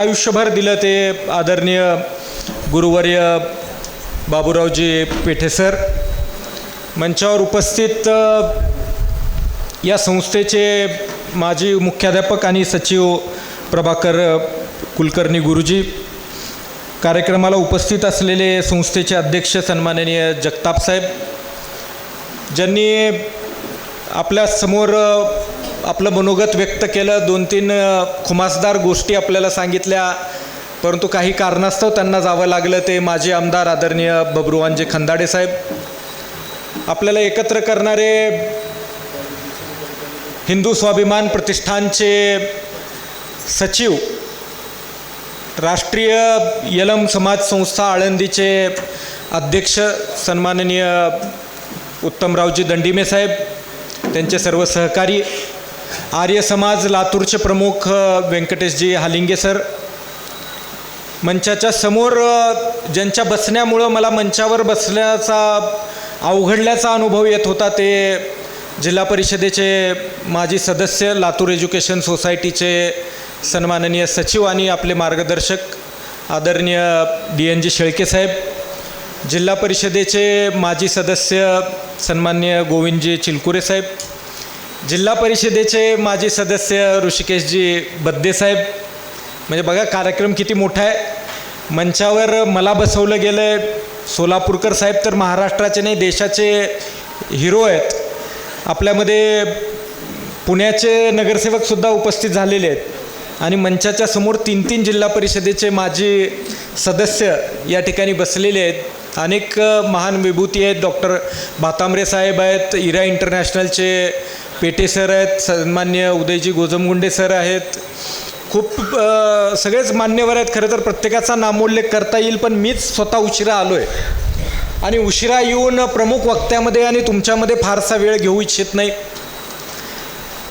आयुष्यभर दिलं ते आदरणीय गुरुवर्य बाबूरावजी पेठे सर. मंचावर उपस्थित या संस्थेचे माजी मुख्याध्यापक आणि सचिव प्रभाकर कुलकर्णी गुरुजी. कार्यक्रमाला उपस्थित असलेले संस्थेचे अध्यक्ष सन्माननीय जगताप साहेब. ज्यांनी आपल्यासमोर आपलं मनोगत व्यक्त केलं दोन तीन खुमासदार गोष्टी आपल्याला सांगितल्या परंतु काही कारणास्तव त्यांना जावं लागलं ते माजी आमदार आदरणीय बबरुवांजे खंदाडे साहेब. आपल्याला एकत्र करणारे हिंदू स्वाभिमान प्रतिष्ठानचे सचिव राष्ट्रीय यलम समाज संस्था आळंदीचे अध्यक्ष सन्माननीय उत्तमरावजी दंडिमे साहेब त्यांचे सर्व सहकारी आर्य समाज लातूरचे प्रमुख व्यंकटेशजी हालिंगे सर मंचाच्या समोर ज्यांच्या बसण्यामुळं मला मंचावर बसल्याचा अवघडल्याचा अनुभव येत होता ते जिल्हा परिषदेचे माजी सदस्य लातूर एज्युकेशन सोसायटीचे सन्माननीय सचिव आणि आपले मार्गदर्शक आदरणीय डी एन जी शेळके साहेब जिल्हा परिषदेचे माजी सदस्य सन्मान्य गोविंदजी चिलकुरे साहेब जिल्हा परिषदेचे माजी सदस्य ऋषिकेशजी बद्देसाहेब म्हणजे बघा कार्यक्रम किती मोठा आहे. मंचावर मला बसवलं गेलं आहे सोलापूरकर साहेब तर महाराष्ट्राचे नाही देशाचे हिरो आहेत. आपल्यामध्ये पुण्याचे नगरसेवकसुद्धा उपस्थित झालेले आहेत. आणि मंचाच्या समोर तीन तीन जिल्हा परिषदेचे माजी सदस्य या ठिकाणी बसलेले आहेत. अनेक महान विभूती आहेत. डॉक्टर भातांबरे साहेब आहेत इरा इंटरनॅशनलचे पेटे सर आहेत सन्मान्य उदयजी गोजमगुंडे सर आहेत. खूप सगळेच मान्यवर आहेत खरं तर प्रत्येकाचा नामोल्लेख करता येईल पण मीच स्वतः उशिरा आलो आहे आणि उशिरा येऊन प्रमुख वक्त्यामध्ये आणि तुमच्यामध्ये फारसा वेळ घेऊ इच्छित नाही.